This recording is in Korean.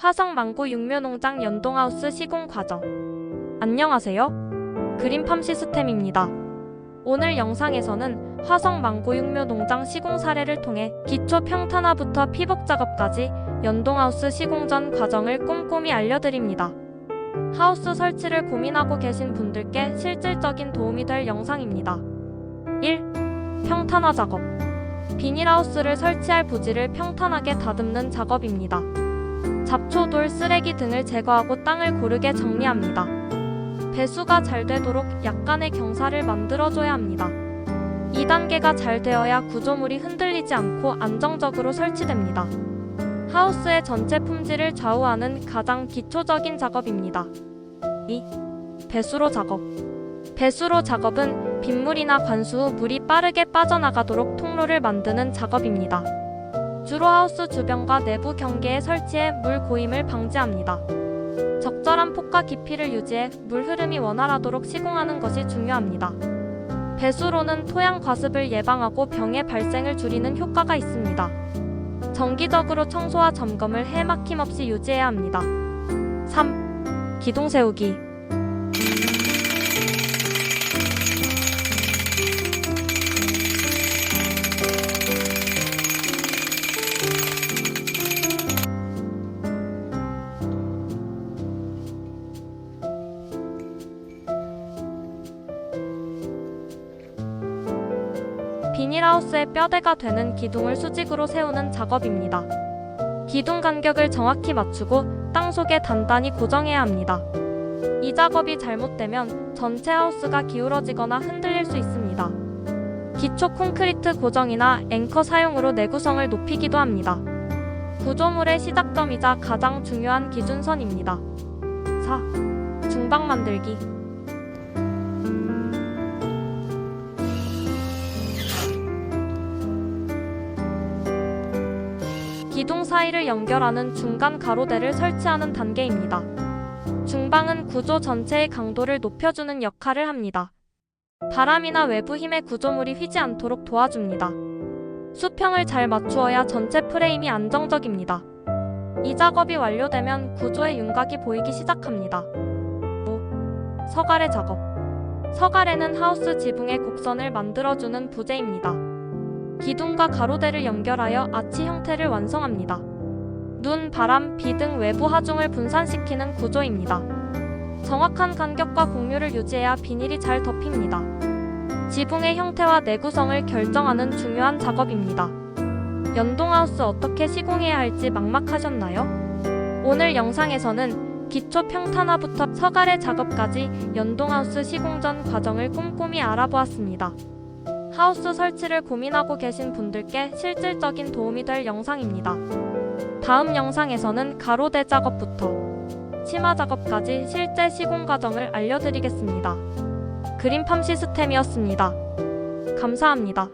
화성 망고 육묘농장 연동하우스 시공 과정. 안녕하세요. 그린팜 시스템입니다. 오늘 영상에서는 화성 망고 육묘농장 시공 사례를 통해 기초 평탄화부터 피복 작업까지 연동하우스 시공 전 과정을 꼼꼼히 알려드립니다. 하우스 설치를 고민하고 계신 분들께 실질적인 도움이 될 영상입니다. 1. 평탄화 작업. 비닐하우스를 설치할 부지를 평탄하게 다듬는 작업입니다. 잡초, 돌, 쓰레기 등을 제거하고 땅을 고르게 정리합니다. 배수가 잘 되도록 약간의 경사를 만들어줘야 합니다. 2단계가 잘 되어야 구조물이 흔들리지 않고 안정적으로 설치됩니다. 하우스의 전체 품질을 좌우하는 가장 기초적인 작업입니다. 2. 배수로 작업. 배수로 작업은 빗물이나 관수 후 물이 빠르게 빠져나가도록 통로를 만드는 작업입니다. 주로 하우스 주변과 내부 경계에 설치해 물 고임을 방지합니다. 적절한 폭과 깊이를 유지해 물 흐름이 원활하도록 시공하는 것이 중요합니다. 배수로는 토양 과습을 예방하고 병의 발생을 줄이는 효과가 있습니다. 정기적으로 청소와 점검을 해 막힘없이 유지해야 합니다. 3. 기둥 세우기. 비닐하우스의 뼈대가 되는 기둥을 수직으로 세우는 작업입니다. 기둥 간격을 정확히 맞추고 땅 속에 단단히 고정해야 합니다. 이 작업이 잘못되면 전체 하우스가 기울어지거나 흔들릴 수 있습니다. 기초 콘크리트 고정이나 앵커 사용으로 내구성을 높이기도 합니다. 구조물의 시작점이자 가장 중요한 기준선입니다. 4. 중방 만들기 기둥 사이를 연결하는 중간 가로대를 설치하는 단계입니다. 중방은 구조 전체의 강도를 높여주는 역할을 합니다. 바람이나 외부 힘의 구조물이 휘지 않도록 도와줍니다. 수평을 잘 맞추어야 전체 프레임이 안정적입니다. 이 작업이 완료되면 구조의 윤곽이 보이기 시작합니다. 5. 서가래 작업. 서가래는 하우스 지붕의 곡선을 만들어주는 부재입니다. 기둥과 가로대를 연결하여 아치 형태를 완성합니다. 눈, 바람, 비 등 외부 하중을 분산시키는 구조입니다. 정확한 간격과 공유를 유지해야 비닐이 잘 덮입니다. 지붕의 형태와 내구성을 결정하는 중요한 작업입니다. 연동하우스 어떻게 시공해야 할지 막막하셨나요? 오늘 영상에서는 기초 평탄화부터 서가래 작업까지 연동하우스 시공 전 과정을 꼼꼼히 알아보았습니다. 하우스 설치를 고민하고 계신 분들께 실질적인 도움이 될 영상입니다. 다음 영상에서는 가로대 작업부터 치마 작업까지 실제 시공 과정을 알려드리겠습니다. 그린팜 시스템이었습니다. 감사합니다.